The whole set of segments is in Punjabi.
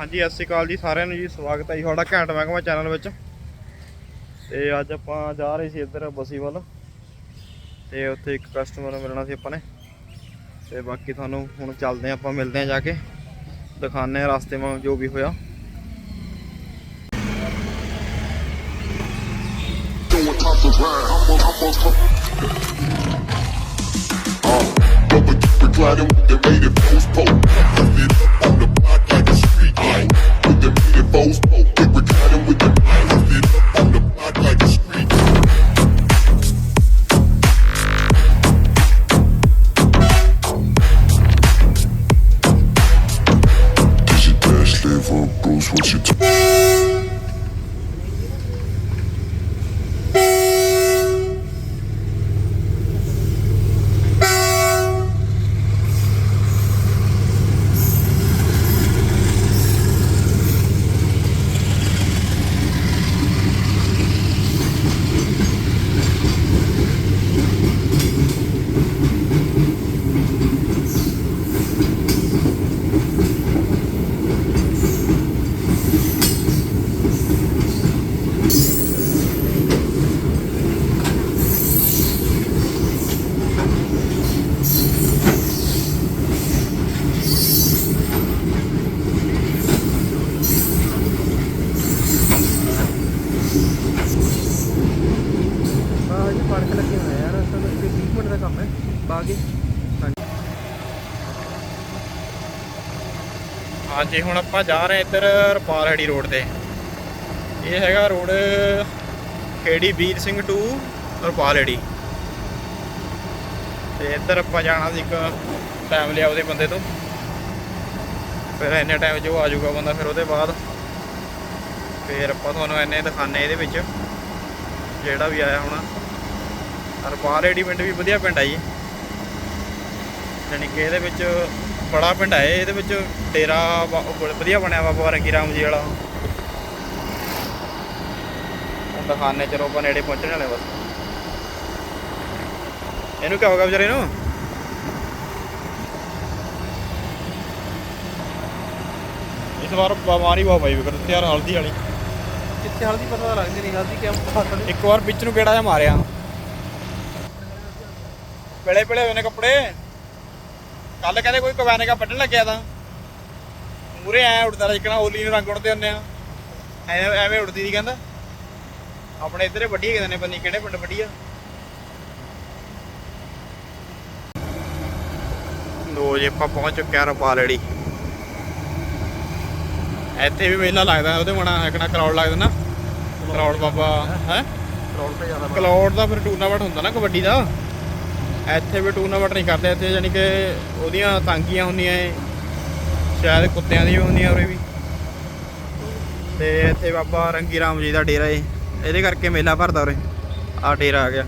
ਹਾਂਜੀ ਸਤਿ ਸ਼੍ਰੀ ਅਕਾਲ ਜੀ ਸਾਰਿਆਂ ਨੂੰ ਜੀ ਸਵਾਗਤ ਹੈ ਜੀ ਤੁਹਾਡਾ ਘੈਂਟ ਮਹਿਕਮਾ ਚੈਨਲ ਵਿੱਚ ਤੇ ਅੱਜ ਆਪਾਂ ਜਾ ਰਹੇ ਸੀ ਇੱਧਰ ਬਸੀ ਵੱਲ ਤੇ ਉੱਥੇ ਇੱਕ ਕਸਟਮਰ ਨੂੰ ਮਿਲਣਾ ਸੀ ਆਪਾਂ ਨੇ ਤੇ ਬਾਕੀ ਤੁਹਾਨੂੰ ਹੁਣ ਚੱਲਦੇ ਹਾਂ ਆਪਾਂ ਮਿਲਦੇ ਹਾਂ ਜਾ ਕੇ ਦਿਖਾਉਂਦੇ ਹਾਂ ਰਸਤੇ ਮਾ ਜੋ ਵੀ ਹੋਇਆ Doing top the ride, I'm a, the native the block ਹਾਂਜੀ, ਹੁਣ ਆਪਾਂ ਜਾ ਰਹੇ ਇੱਧਰ ਰਪਾਲਹੜੀ ਰੋਡ ਤੇ। ਇਹ ਹੈਗਾ road Kheri Veer Singh to Rapalheri. ਤੇ ਇੱਧਰ ਆਪਾਂ ਜਾਣਾ ਸੀ ਇੱਕ ਟਾਈਮ ਲਿਆ ਉਹਦੇ ਬੰਦੇ ਤੋਂ। ਫਿਰ ਇੰਨੇ ਟਾਈਮ 'ਚ ਉਹ ਆ ਜਾਊਗਾ ਬੰਦਾ ਫਿਰ ਉਹਦੇ ਬਾਅਦ। ਫਿਰ ਆਪਾਂ ਤੁਹਾਨੂੰ ਇੰਨੇ ਦਿਖਾਣੇ ਇਹਦੇ ਵਿੱਚ, ਜਿਹੜਾ ਵੀ ਆਇਆ ਹੋਣਾ। ਰਪਾਲਹੜੀ ਪਿੰਡ ਵੀ ਵਧੀਆ ਪਿੰਡ ਆ ਜੀ। ਯਾਨੀ ਕਿ ਇਹਦੇ ਵਿੱਚ ਬੜਾ ਪਿੰਡ ਹੈ ਇਹਦੇ ਵਿੱਚ ਡੇਰਾ ਵਾ- ਵਧੀਆ ਬਣਿਆ ਬਾਬਾ ਰੰਗੀ ਰਾਮ ਜੀ ਵਾਲਾ। ਹੁਣ ਦਿਖਾਣੇ ਚਲੋ ਆਪਾਂ ਨੇੜੇ ਪਹੁੰਚਣ ਵਾਲੇ ਬਸ। ਇਹਨੂੰ ਕੀ ਹੋਗਾ ਵਿਚਾਰੇ ਨੂੰ? ਇਸ ਵਾਰ ਬਿਮਾਰੀ ਬਹੁਤ ਪਈ ਵਿਕਰ ਤੇ ਯਾਰ ਹਲਦੀ ਵਾਲੀ। ਕਿੱਥੇ ਹਲਦੀ ਪਤਾ ਲੱਗਦੀ ਨਹੀਂ ਹਲਦੀ ਕਿਉਂ ਪਤਾ ਇੱਕ ਵਾਰ ਵਿੱਚ ਨੂੰ ਕਿਹੜਾ ਜਿਹਾ ਮਾਰਿਆ। ਪਲੇ ਪਲੇ ਹੋਏ ਨੇ ਕੱਪੜੇ। ਕੱਲ ਕਹਿੰਦੇ ਕੋਈ ਕਵਾਨੇ ਕਾ ਵੱਢਣ ਲੱਗਿਆ ਤਾਂ। ਮੂਰੇ ਐ ਉੱਡਦਾ ਰਿਹਾ ਜਿੱਕਣਾ ਹੋਲੀ ਨੂੰ ਰੰਗ ਉੜਦੇ ਹੁੰਦੇ ਆ। ਐਵੇਂ ਐਵੇਂ ਉੱਡਦੀ ਸੀ ਕਹਿੰਦਾ। ਆਪਣੇ ਇੱਧਰੇ ਵੱਡੀ ਕਿਤੇ ਨੇ ਪਤਾ ਨਹੀਂ ਕਿਹੜੇ ਪਿੰਡ ਵੱਡੀ ਆ। ਲੋ ਜੇ ਆਪਾਂ ਪਹੁੰਚ ਚੁੱਕੇ ਆ ਰਪਾਲੜੀ। ਇੱਥੇ ਵੀ ਮੇਲਾ ਲੱਗਦਾ ਉਹਦੇ ਮਣਾ ਹੈਕਣਾ ਕਰਾਉਡ ਲੱਗਦਾ ਨਾ। ਕਰਾਉਡ ਬਾਬਾ ਹੈ? ਰੋਡ ਤੇ ਜ਼ਿਆਦਾ ਕਲਾਉਡ ਦਾ ਫਿਰ ਟੂਰਨਾਮੈਂਟ ਹੁੰਦਾ ਨਾ ਕਬੱਡੀ ਦਾ। ਇੱਥੇ ਵੀ ਟੂਰਨਾਮੈਂਟ ਨਹੀਂ ਕਰਦੇ ਇੱਥੇ ਯਾਨੀ ਕਿ ਉਹਦੀਆਂ ਤਾਂਗੀਆਂ ਹੁੰਦੀਆਂ ਏ। ਸ਼ਾਇਦ ਕੁੱਤਿਆਂ ਵੀ ਹੁੰਦੀਆਂ ਉਰੇ ਵੀ। ਤੇ ਇੱਥੇ ਬਾਬਾ ਰੰਗੀ ਰਾਮ ਜੀ ਦਾ ਡੇਰਾ ਏ। ਇਹਦੇ ਕਰਕੇ ਮੇਲਾ ਭਰਦਾ ਉਰੇ। ਆ ਡੇਰਾ ਆ ਗਿਆ।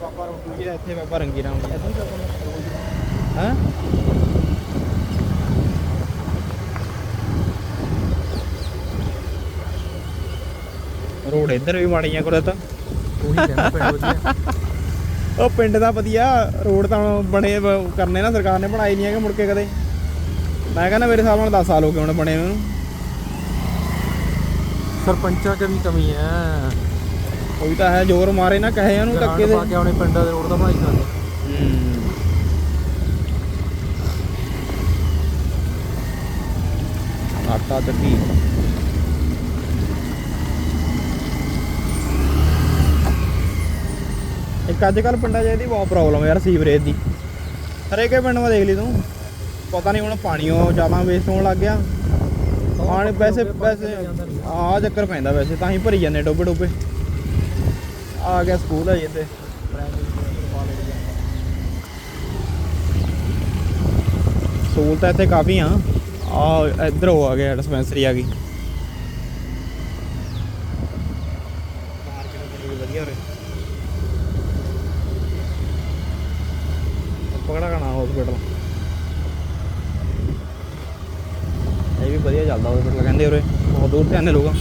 ਬਾਬਾ ਰੋਟੂ ਜੀ ਦਾ ਇੱਥੇ ਬਾਬਾ ਰੰਗੀ ਰਾਮ ਜੀ ਹਾਂ? ਰੋਡ ਇੱਧਰ ਵੀ ਮਾੜੀਆਂ ਕੋਲੇ ਤਾਂ ਉਹੀ ਕਹਿੰਦਾ ਪਿੰਡ ਵਧੀਆ ਉਹ ਪਿੰਡ ਦਾ ਵਧੀਆ ਰੋਡ ਤਾਂ ਬਣੇ ਬ- ਕਰਨੇ ਨਾ ਸਰਕਾਰ ਨੇ ਬਣਾਏ ਨਹੀਂ ਹੈਗੇ ਮੁੜ ਕੇ ਕਦੇ। ਮੈਂ ਕਹਿੰਦਾ ਮੇਰੇ ਹਿਸਾਬ ਨਾਲ 10 ਸਾਲ ਹੋ ਗਏ ਹੁਣ ਬਣੇ ਨੂੰ। ਸਰਪੰਚਾਂ 'ਚ ਵੀ ਕਮੀ ਹੈ। ਕੋਈ ਤਾਂ ਹੈ ਜ਼ੋਰ ਮਾਰੇ ਨਾ ਕਹੇ ਉਹਨੂੰ ਧੱਕੇ ਗਰਾਂਡ ਦੇ। ਪਾ ਕੇ ਆਉਣੇ ਪਿੰਡਾਂ ਦੇ ਰੋਡ ਦਾ ਬਣਾਈ ਜਾਂਦੇ। ਹੂੰ। ਆਟਾ ਚੱਕੀ। ਇੱਕ ਅੱਜ ਕੱਲ ਪਿੰਡਾਂ 'ਚ ਇਹਦੀ ਬਹੁਤ ਪ੍ਰੋਬਲਮ ਯਾਰ ਸੀਵਰੇਜ ਦੀ। ਹਰੇਕੇ ਪਿੰਡ ਮੈਂ ਦੇਖ ਲਈ ਤੂੰ। ਪਤਾ ਨਹੀਂ ਹੁਣ ਪਾਣੀਓ ਜ਼ਿਆਦਾ ਵੇਸਟ ਹੋਣ ਲੱਗ ਗਿਆ। ਪਾਣੀ ਵੈਸੇ ਵੈਸੇ ਆ ਚੱਕਰ ਪੈਂਦਾ ਵੈਸੇ, ਤਾਂ ਹੀ ਭਰੀ ਜਾਂਦੇ ਡੋਬੇ ਡੋਬੇ। ਆ ਗਿਆ ਸਕੂਲ ਹੈ ਜੀ ਇੱਥੇ ਸਹੂਲਤਾਂ ਇੱਥੇ ਕਾਫੀ ਆ। ਆ ਇੱਧਰ ਹੋ ਆ ਗਿਆ ਡਿਸਪੈਂਸਰੀ ਆ ਗਈ ਵਧੀਆ ਉਰੇ ਪਕੜਾ ਕਣਾ ਹਸਪੀਟਲ ਇਹ ਵੀ ਵਧੀਆ ਚੱਲਦਾ ਹਸਪੀਟਲ ਕਹਿੰਦੇ ਉਰੇ ਬਹੁਤ ਦੂਰ ਤੇ ਆਨੇ ਲੋਕ।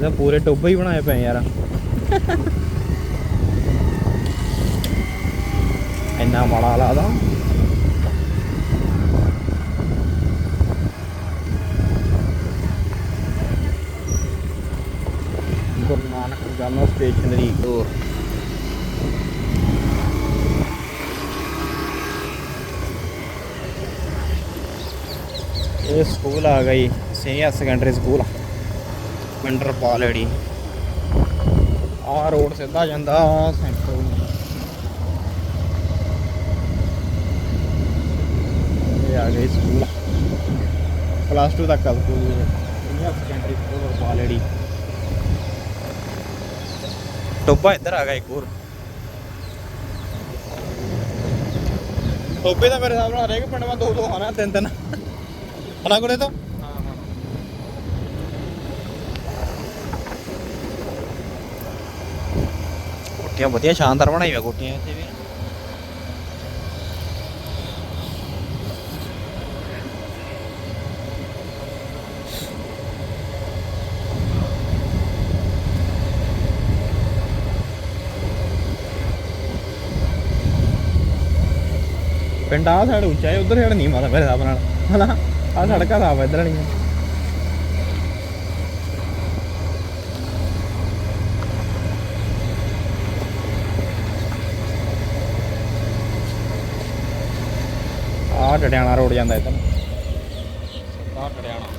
ਤਾਂ ਪੂਰੇ ਟੋਬੇ ਹੀ ਬਣਾਏ ਪਏ ਯਾਰ। ਇੰਨਾ ਮਾੜਾ ਲੱਗਦਾ। ਗੁਰੂ ਨਾਨਕ ਜਨਮ ਸਟੇਸ਼ਨਰੀ ਤੋਂ ਇਹ ਸਕੂਲ ਆ ਗਈ senior secondary school Pindar Palri ਆ ਰੋਡ ਸਿੱਧਾ ਜਾਂਦਾ ਸੈਂਟਰ ਇਹ ਆ ਗਈ ਸਕੂਲ ਪਲੱਸ 2 ਤੱਕ ਸਕੂਲ ਇਹ ਸੀਨੀਅਰ ਸੈਕੰਡਰੀ ਸਕੂਲ ਪਾਲੜੀ ਟੋਬਾ ਇੱਧਰ ਆ ਗਿਆ ਇੱਕ ਹੋਰ। ਟੋਬੇ ਦਾ ਮੇਰੇ ਹਿਸਾਬ ਨਾਲ ਹਰੇਕ ਪਿੰਡ ਮਾ ਦੋ ਦੋ ਆਣਾ ਤਿੰਨ ਤਿੰਨ। ਹਨਾ ਕੋਲੇ ਤਾਂ? ਹਾਂ ਹਾਂ ਕੋਠੀਆਂ ਵਧੀਆ ਸ਼ਾਨਦਾਰ ਬਣਾਈਆਂ ਕੋਠੀਆਂ ਇੱਥੇ ਵੀ। ਪਿੰਡ ਆ ਸਾਈਡ ਉੱਚਾ ਹੈ, ਉਧਰ ਸਾਈਡ ਨਹੀਂ, ਮਾਤਾ ਮੇਰੇ ਹਿਸਾਬ ਨਾਲ। ਹਨਾ? ਆ ਸੜਕਾਂ ਸਾਫ਼ ਇੱਧਰ ਵਾਲੀਆਂ। ਆ ਡੜਿਆਣਾ ਰੋਡ ਜਾਂਦਾ ਇੱਧਰ। ਆ ਡੜਿਆਣਾ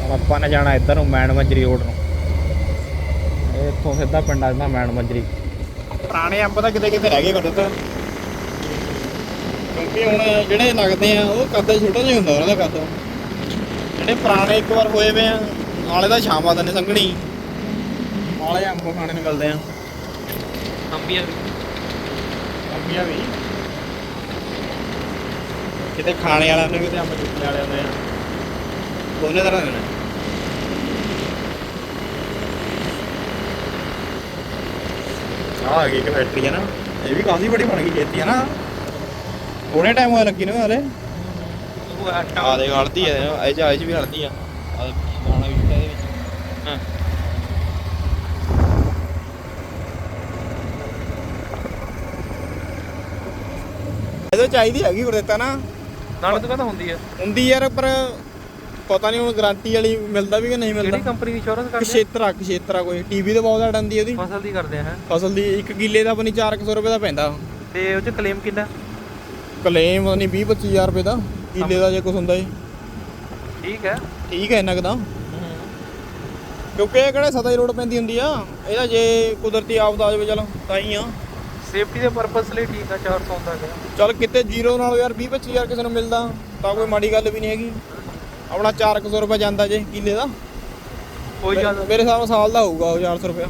ਹੁਣ ਆਪਾਂ ਨੇ ਜਾਣਾ ਇੱਧਰ ਨੂੰ ਮੈਣ ਮੰਜਰੀ ਰੋਡ ਨੂੰ। ਇਹ ਇੱਥੋਂ ਸਿੱਧਾ ਪਿੰਡ ਆ ਜਾਂਦਾ ਮੈਣ ਮੰਜਰੀ ਪੁਰਾਣੇ ਅੰਬ ਤਾਂ ਕਿਤੇ ਕਿਤੇ ਰਹਿ ਗਏ ਕੱਢ ਤਾਂ ਕਿਉਂਕਿ ਹੁਣ ਜਿਹੜੇ ਲੱਗਦੇ ਆ ਉਹ ਕੱਦ ਛੋਟਾ ਜਿਹਾ ਹੁੰਦਾ ਉਹਨਾਂ ਦਾ ਕੱਦ। ਜਿਹੜੇ ਪੁਰਾਣੇ ਇੱਕ ਵਾਰ ਹੋਏ ਵੇ ਆ ਨਾਲੇ ਦਾ ਸ਼ਾਮਾਂ ਦਾ ਨੇ ਸੰਘਣੀ। ਨਾਲੇ ਅੰਬ ਖਾਣੇ ਨੂੰ ਮਿਲਦੇ ਆ। ਅੰਬੀਆਂ ਵੀ। ਅੰਬੀਆਂ ਵੀ। ਕਿਤੇ ਖਾਣੇ ਵਾਲਿਆਂ ਨੇ ਕਿਤੇ ਅੰਬ ਚੁੱਕਣੇ ਵਾਲਿਆਂ ਨੇ ਦੋਨੇ ਤਰ੍ਹਾਂ ਦੇ ਨੇ। ਆ ਗਈ ਇੱਕ ਫੈਕਟਰੀ ਹੈ ਨਾ। ਇਹ ਵੀ ਕਾਫੀ ਵੱਡੀ ਬਣ ਗਈ ਖੇਤੀ ਹੈ ਨਾ। ਥੋੜੇ ਟਾਈਮ ਹੋਇਆ ਲੱਗੀ ਨੂੰ ਹਲੇ। ਉਹ ਆਟਾ ਆ ਦੇ ਹਲਦੀ ਹੈ ਇਹ ਚ ਆਇਸ਼ ਵੀ ਹਲਦੀ ਆ। ਆ ਦਾਣਾ ਵੀ ਛੁੱਟਿਆ ਇਹਦੇ ਵਿੱਚ। ਹਾਂ। ਇਹਦੇ ਚਾਹੀਦੀ ਹੈਗੀ ਗੁਰਦੇਤਾ ਨਾ। ਨਾਲੇ ਤੋਂ ਕਹਿੰਦਾ ਹੁੰਦੀ ਆ। ਹੁੰਦੀ ਯਾਰ ਪਰ ਪਤਾ ਨਹੀਂ ਹੁਣ ਗਾਰੰਟੀ ਵਾਲੀ ਮਿਲਦਾ ਵੀ ਕਿ ਨਹੀਂ ਕਿਹੜੀ ਮਿਲਦਾ ਕੰਪਨੀ ਦੀ ਇੰਸ਼ੋਰੈਂਸ ਕਰਦੇ? ਕਸ਼ੇਤਰਾ ਕਸ਼ੇਤਰਾ ਕੋਈ। ਟੀਵੀ ਤੇ ਬਹੁਤ ਐਡ ਆਉਂਦੀ ਉਹਦੀ। ਫਸਲ ਦੀ ਕਰਦੇ ਆ ਹੈ? ਫਸਲ ਦੀ ਇੱਕ ਕਿੱਲੇ ਦਾ ਬਣੀ 400 ਰੁਪਏ ਦਾ ਪੈਂਦਾ। ਤੇ ਉਹ ਚ ਕਲੇਮ ਕਿੰਨਾ? ਕਲੇਮ ਪਤਾ ਨਹੀਂ 20 25000 ਰੁਪਏ ਦਾ। ਕਿੱਲੇ ਦਾ ਜੇ ਕੁਛ ਹੁੰਦਾ ਏ। ਠੀਕ ਹੈ। ਠੀਕ ਹੈ ਇੰਨਾ ਕੁ ਤਾਂ। ਕਿਉਂਕਿ ਇਹ ਕਿਹੜਾ ਸਦਾ ਹੀ ਲੋੜ ਪੈਂਦੀ ਹੁੰਦੀ ਆ। ਇਹਦਾ ਜੇ ਕੁਦਰਤੀ ਆਪਦਾ ਆ ਜਾਵੇ ਚਲ ਤਾਂ ਹੀ ਆ। ਸੇਫਟੀ ਦੇ ਪਰਪਸ ਲਈ ਠੀਕ ਆ 400 ਦਾ ਚਲ ਕਿਤੇ ਜ਼ੀਰੋ ਨਾਲ ਯਾਰ 20 25000 ਕਿਸੇ ਨੂੰ ਮਿਲਦਾ ਤਾਂ ਕੋਈ ਮਾੜੀ ਗੱਲ ਵੀ ਨਹੀਂ ਹੈਗੀ। ਆਪਣਾ 400 ਰੁਪਏ ਜਾਂਦਾ ਜੇ ਕਿੱਲੇ ਦਾ। ਕੋਈ ਜ਼ਿਆਦਾ ਮੇਰੇ ਹਿਸਾਬ ਨਾਲ ਸਾਲ ਦਾ ਹੋਊਗਾ ਉਹ 400 ਰੁਪਏ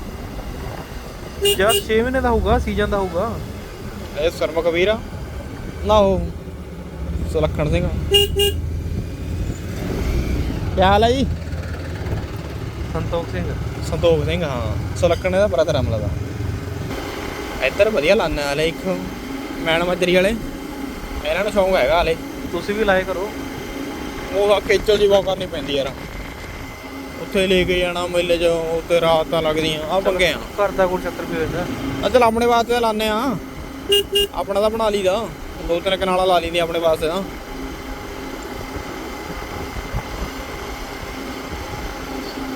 ਯਾਰ 6 ਮਹੀਨੇ ਦਾ ਹੋਊਗਾ ਸੀਜ਼ਨ ਦਾ ਹੋਊਗਾ। ਇਹ ਸਰਮ ਕਬੀਰ ਆ। ਨਾ ਉਹ ਸੁਲੱਖਣ ਸਿੰਘ। ਕੀ ਹਾਲ ਹੈ ਜੀ? ਸੰਤੋਖ ਸਿੰਘ। ਸੰਤੋਖ ਸਿੰਘ ਹਾਂ। ਸੁਲੱਖਣ ਇਹਦਾ ਬ੍ਰਦਰ ਅਮਲਾ ਦਾ ਇੱਧਰ ਵਧੀਆ ਲਾਨਾ ਵਾਲੇ ਇੱਕ। ਮੈਣ ਮਜਰੀ ਵਾਲੇ ਇਹਨਾਂ ਨੂੰ ਸ਼ੌਂਕ ਹੈਗਾ ਹਾਲੇ। ਤੁਸੀਂ ਵੀ ਲਾਏ ਕਰੋ। ਉਹ ਖੇਚਲ ਜੀ ਬਹੁਤ ਕਰਨੀ ਪੈਂਦੀ ਯਾਰ। ਉੱਥੇ ਲੈ ਕੇ ਜਾਣਾ ਮੇਲੇ 'ਚ ਉੱਤੇ ਰਾਤਾਂ ਲੱਗਦੀਆਂ ਆ ਪੰਗੇ ਆ। ਘਰ ਦਾ ਕੋਲ ਚੱਕਰ ਵੀ ਹੋ ਜਾਂਦਾ ਆ ਚਲ ਆਪਣੇ ਵਾਸਤੇ ਤਾਂ ਲਾਨੇ ਆ ਆਪਣਾ ਤਾਂ ਬਣਾ ਲਈਦਾ। ਦੋ ਤਿੰਨ ਕਨਾਲਾਂ ਲਾ ਲਈਆਂ ਆਪਣੇ ਵਾਸਤੇ ਤਾਂ।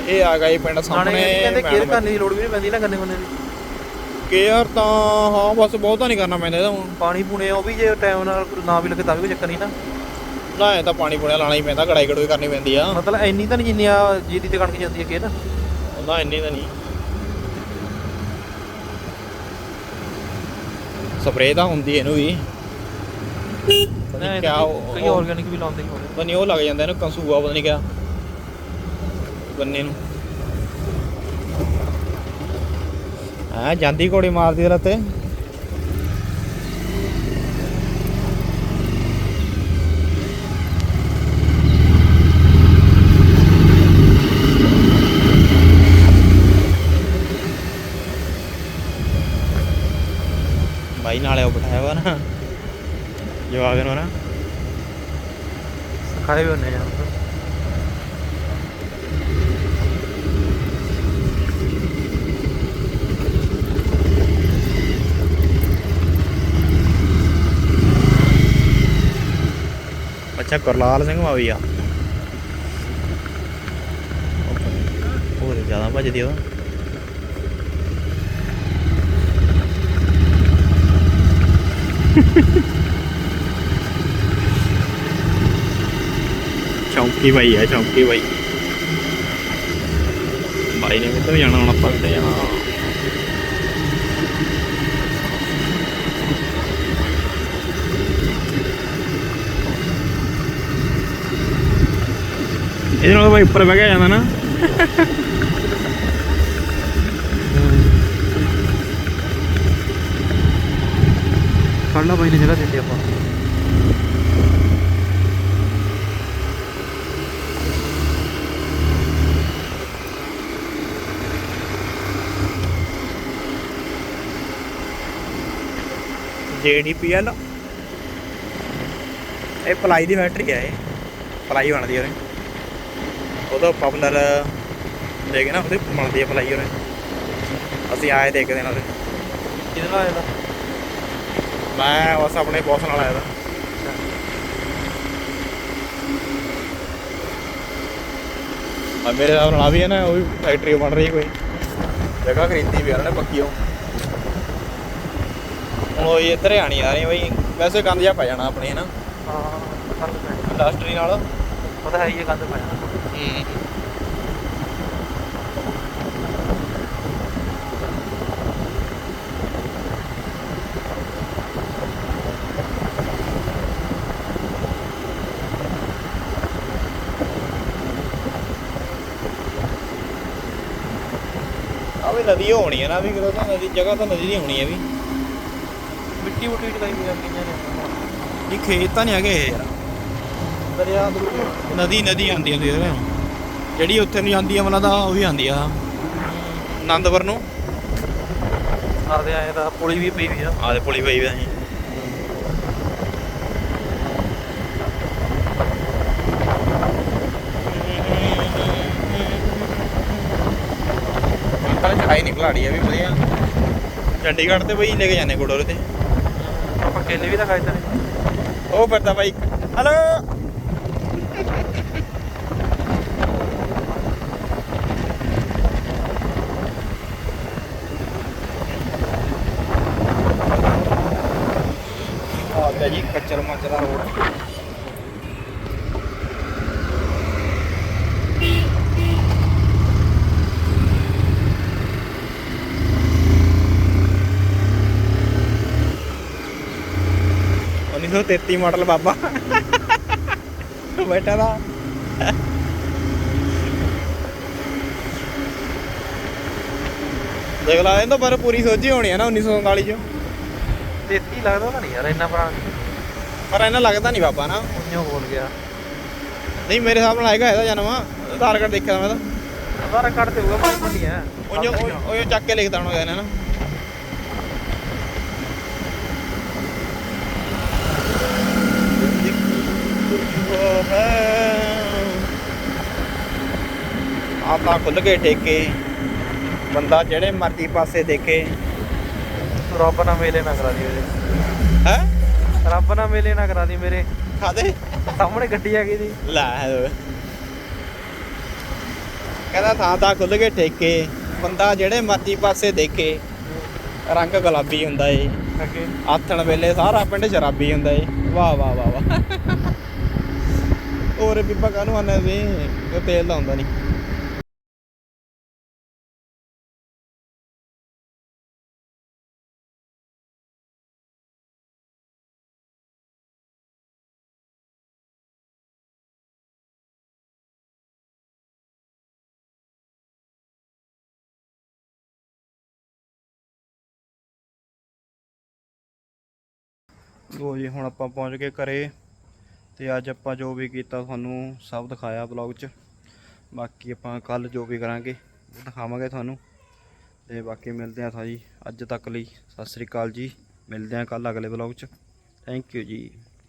ਇਹ ਆ ਗਈ ਪਿੰਡ ਸਾਹਮਣੇ ਕਹਿੰਦੇ ਕੇਅਰ ਕਰਨ ਦੀ ਲੋੜ ਵੀ ਨਹੀਂ ਪੈਂਦੀ ਨਾ ਗੰਨੇ ਗੁੰਨੇ ਦੀ। ਕੇਅਰ ਤਾਂ ਹਾਂ ਬਸ ਬਹੁਤਾ ਨਹੀਂ ਕਰਨਾ ਪੈਂਦਾ ਇਹਦਾ ਹੁਣ। ਪਾਣੀ ਪੂਣੇ ਉਹ ਵੀ ਜੇ ਟਾਈਮ ਨਾਲ ਨਾ ਵੀ ਲੱਗੇ ਤਾਂ ਵੀ ਕੋਈ ਚੱਕਰ ਨਹੀਂ ਨਾ। ਨਾ ਇਹ ਤਾਂ ਪਾਣੀ ਪੁਣਿਆ ਲਾਣਾ ਹੀ ਪੈਂਦਾ ਕੜਾਈ ਕੜੋਈ ਕਰਨੀ ਪੈਂਦੀ ਆ। ਮਤਲਬ ਇੰਨੀ ਤਾਂ ਨਹੀਂ ਜਿੰਨੀ ਆ ਜੀਰੀ ਤੇ ਕਣਕ ਜਾਂਦੀ ਹੈ ਕੇਅਰ ਨਾ ਇੰਨੀ ਤਾਂ ਨਹੀਂ ਸਪਰੇਅ ਤਾਂ ਹੁੰਦੀ ਇਹਨੂੰ ਵੀ। ਪਤਾ ਨਹੀਂ ਕਿਆ ਉਹ- ਕਈ ਆਰਗੈਨਿਕ ਵੀ ਲਾਉਂਦੇ ਹੀ ਹੋਣੇ। ਪਤਾ ਨਹੀਂ ਉਹ ਲੱਗ ਜਾਂਦਾ ਇਹਨੂੰ ਕੰਸੂਆ ਪਤਾ ਨਹੀਂ ਕਿਆ। ਗੰਨੇ ਨੂੰ। ਹਾਂ ਜਾਂਦੀ ਘੋੜੀ ਮਾਰਦੀ ਤੇ ਰੱਤੇ ਵਾ ਨਾ। ਜਵਾਗ ਨੂੰ ਨਾ। ਸਿਖਾਏ ਵੀ ਹੁੰਨੇ ਜਾਂ ਅੱਛਾ ਕਰਲਾਲ ਸਿੰਘ ਮਾਵੀ ਆ ਉਹ ਜ਼ਿਆਦਾ ਭੱਜਦੀ ਉਹ ਚੌਂਕੀ ਬਾਈ ਹੈ ਚੌਂਕੀ ਬਾਈ ਬਾਈ ਨੇ ਕਿੱਥੇ ਜਾਣਾ ਹੁਣ ਆਪਾਂ ਕਿੱਥੇ ਜਾਣਾ। ਇਹਦੇ ਨਾਲ ਬਾਈ ਉੱਪਰ ਬਹਿ ਗਿਆ ਜਾਂਦਾ ਨਾ। ਖੜਨਾ ਬਾਈ ਨੇ ਜਗ੍ਹਾ ਦਿੱਤੀ ਆਪਾਂ। JDPL ਇਹ ਪਲਾਈ ਦੀ ਫੈਕਟਰੀ ਹੈ ਇਹ। ਪਲਾਈ ਬਣਦੀ ਉਹਨੇ ਉਹਦਾ। ਪਪੂਲਰ ਲੈ ਕੇ ਨਾ ਉਹਦੇ ਬਣਦੀ ਹੈ ਪਲਾਈ ਉਹਨੇ ਅਸੀਂ ਆਏ ਦਿਨ ਉਹਦੇ। ਕਿਹਦੇ ਨਾਲ ਆਇਆ ਮੈਂ ਬਸ ਆਪਣੇ ਬੌਸ ਨਾਲ ਆਇਆ ਦਾ ਆ ਮੇਰੇ ਨਾਲ ਆ ਵੀ ਹੈ ਨਾ ਉਹ ਵੀ ਫੈਕਟਰੀ ਬਣ ਰਹੀ ਹੈ ਕੋਈ। ਜਗ੍ਹਾ ਖਰੀਦੀ ਵੀ ਆ ਉਹਨੇ ਪੱਕੀ ਉਹ ਉਹ ਇੱਧਰ ਆਣੀ ਆ ਰਹੀ ਬਈ ਵੈਸੇ ਗੰਦ ਜਿਹਾ ਪੈ ਜਾਣਾ ਆਪਣੇ ਨਾ ਹਾਂ ਇੰਡਸਟਰੀ ਨਾਲ। ਪਤਾ ਹੈ ਇਹ ਗੰਦ ਪਿਆ ਆ ਵੀ ਨਦੀ ਹੋਣੀ ਹੈ ਨਾ ਵੀ ਕਿਦੋਂ ਤਾਂ ਨਦੀ ਜਗ੍ਹਾ ਤਾਂ ਨਦੀ ਦੀ ਹੋਣੀ ਹੈ ਵੀ। ਮਿੱਟੀ ਮੁੱਟੀ ਟਕਾਈ ਵੀ ਗਈਆਂ ਨੇ। ਇਹ ਖੇਤ ਤਾਂ ਨਹੀਂ ਹੈਗੇ ਇਹ ਯਾਰ। ਦਰਿਆ ਦੇ ਨਦੀ ਨਦੀ ਆਉਂਦੀ ਹੁੰਦੀ ਹੈ ਜਿਹੜੀ ਉੱਥੇ ਨੂੰ ਜਾਂਦੀ ਆ ਮਤਲਬ ਤਾਂ ਉਹ ਵੀ ਆਉਂਦੀ ਆ। ਆਨੰਦਪੁਰ ਨੂੰ। ਆਦੇ ਆਏ ਤਾਂ ਪੁਲੀ ਵੀ ਪਈ ਵੀ ਆ। ਆਦੇ ਪੁਲੀ ਪਈ ਵੀ ਅਸੀਂ ਕੱਲ ਚੜਾਈ ਨਿਕਲਾੜੀ ਆ ਵੀ ਵਧੀਆ। ਚੰਡੀਗੜ੍ਹ ਤੇ ਬਈ ਲੈ ਕੇ ਜਾਂਦੇ ਗੁੜੋਰੇ ਤੇ। ਆਪਾਂ ਕੇਲੇ ਵੀ ਤਾਂ ਖਾਏ ਤਾਂ ਉਹ ਫਿਰਦਾ ਬਾਈ ਹਲੋ ਜੀ ਕੱਚਰ ਮਚਰਾ ਰੋਡ ਉੱਨੀ ਸੌ ਤੇਤੀ ਮਾਡਲ ਬਾਬਾ। ਬੈਠਾ ਦਾ ਦੇਖ ਲਾ ਇਹਦਾ ਪਰ ਪੂਰੀ ਸੋਝੀ ਹੋਣੀ ਹੈ ਨਾ 1947 ਚ। ਦੇਸੀ ਲੱਗਦਾ ਤਾਂ ਨਹੀਂ ਯਾਰ ਇੰਨਾ ਪੁਰਾਣਾ ਪਰ ਇਹਨਾਂ ਲੱਗਦਾ ਨਹੀਂ ਬਾਬਾ ਨਾ। ਉਈਓ ਬੋਲ ਗਿਆ। ਨਹੀਂ ਮੇਰੇ ਹਿਸਾਬ ਨਾਲ ਹੈਗਾ ਇਹਦਾ ਜਨਮ। ਆਧਾਰ ਕਾਰਡ ਦੇਖਿਆ ਮੈਂ ਤਾਂ। ਆਧਾਰ ਕਾਰਡ ਤੇ ਹੋਊਗਾ ਪਰ ਨਹੀਂ ਹੈ। ਉਹਨੂੰ ਉਹ ਚੱਕ ਕੇ ਲਿਖਦਾ ਹੋਣਾ ਇਹਨੇ ਨਾ। ਆਪਾ ਖੁੱਲ ਕੇ ਟੇਕੇ ਬੰਦਾ ਜਿਹੜੇ ਮਰਜ਼ੀ ਪਾਸੇ ਦੇਖੇ। ਰੱਬ ਨਾ ਮੇਲੇ ਨਾ ਕਰਾ ਦੀ ਮੇਰੇ। ਹੈ? ਰੱਬ ਨਾ ਮੇਲੇ ਨਾ ਕਰਾ ਦੀ ਮੇਰੇ। ਖਾਦੇ ਸਾਹਮਣੇ ਗੱਡੀ ਆ ਗਈ ਦੀ। ਲੈ ਕਹਿੰਦਾ ਥਾਂ ਥਾਂ ਖੁੱਲ ਕੇ ਟੇਕੇ ਬੰਦਾ ਜਿਹੜੇ ਮਰਜ਼ੀ ਪਾਸੇ ਦੇਖੇ। ਰੰਗ ਗੁਲਾਬੀ ਹੁੰਦਾ ਏ। ਅੱਗੇ। ਆਥਣ ਵੇਲੇ ਸਾਰਾ ਪਿੰਡ ਸ਼ਰਾਬੀ ਹੁੰਦਾ ਏ। ਵਾਹ ਵਾਹ ਵਾਹ। ਹੋਰ ਪੀਪਾ ਕਾਹਨੂੰ ਆਨੇ ਸੀ ਉਹ ਤੇਲ ਦਾ ਹੁੰਦਾ ਨਹੀਂ ਲੋ ਜੀ, ਹੁਣ ਆਪਾਂ ਪਹੁੰਚ ਗਏ ਘਰੇ। ਤੇ ਅੱਜ ਆਪਾਂ ਜੋ ਵੀ ਕੀਤਾ ਤੁਹਾਨੂੰ ਸਭ ਦਿਖਾਇਆ ਵਲੌਗ 'ਚ। ਬਾਕੀ ਆਪਾਂ ਕੱਲ ਜੋ ਵੀ ਕਰਾਂਗੇ, ਉਹ ਦਿਖਾਵਾਂਗੇ ਤੁਹਾਨੂੰ। ਤੇ ਬਾਕੀ ਮਿਲਦੇ ਆ ਜੀ ਅੱਜ ਤੱਕ ਲਈ। ਸਤਿ ਸ੍ਰੀ ਅਕਾਲ ਜੀ। ਮਿਲਦੇ ਹਾਂ ਕੱਲ ਅਗਲੇ ਵਲੌਗ 'ਚ। ਥੈਂਕ ਯੂ ਜੀ।